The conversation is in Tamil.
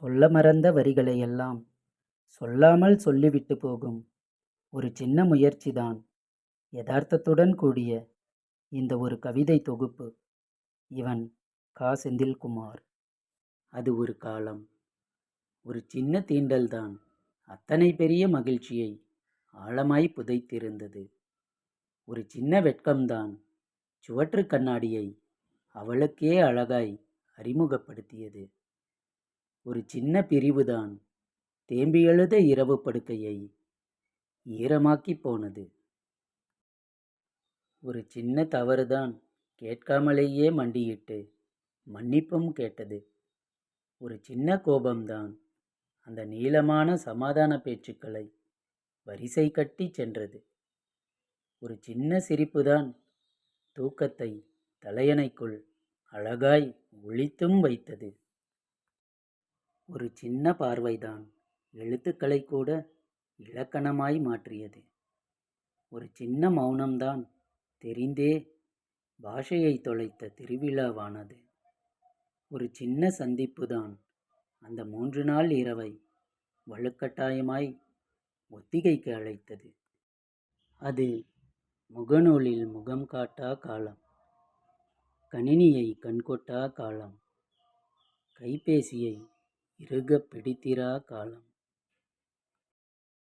சொல்ல மறந்த வரிகளையெல்லாம் சொல்லாமல் சொல்லிவிட்டு போகும் ஒரு சின்ன முயற்சிதான். யதார்த்தத்துடன் கூடிய இந்த ஒரு கவிதை தொகுப்பு. இவன் கா. செந்தில்குமார். அது ஒரு காலம். ஒரு சின்ன தீண்டல்தான். அத்தனை பெரிய மகிழ்ச்சியை ஆழமாய் புதைத்திருந்தது. ஒரு சின்ன வெட்கம்தான் சுவற்று கண்ணாடியை அவளுக்கே அழகாய் அறிமுகப்படுத்தியது. ஒரு சின்ன பிரிவுதான் தேம்பி எழுத இரவு படுக்கையை ஈரமாக்கி போனது. ஒரு சின்ன தவறுதான் கேட்காமலேயே மண்டியிட்டு மன்னிப்பும் கேட்டது. ஒரு சின்ன கோபம்தான் அந்த நீளமான சமாதான பேச்சுக்களை வரிசை கட்டி சென்றது. ஒரு சின்ன சிரிப்புதான் தூக்கத்தை தலையணைக்குள் அழகாய் ஒழித்தும் வைத்தது. ஒரு சின்ன பார்வைதான். எழுத்துக்களை கூட இலக்கணமாய் மாற்றியது. ஒரு சின்ன மௌனம்தான் தெரிந்தே பாஷையை தொலைத்த திருவிழாவானது. ஒரு சின்ன சந்திப்புதான் அந்த மூன்று நாள் இரவை வலுக்கட்டாயமாய் ஒத்திகைக்கு அழைத்தது. அது முகநூலில் முகம் காட்டா காலம் கணினியை கண்கொட்டா காலம் கைபேசியை இறுக பிடித்திரா காலம்.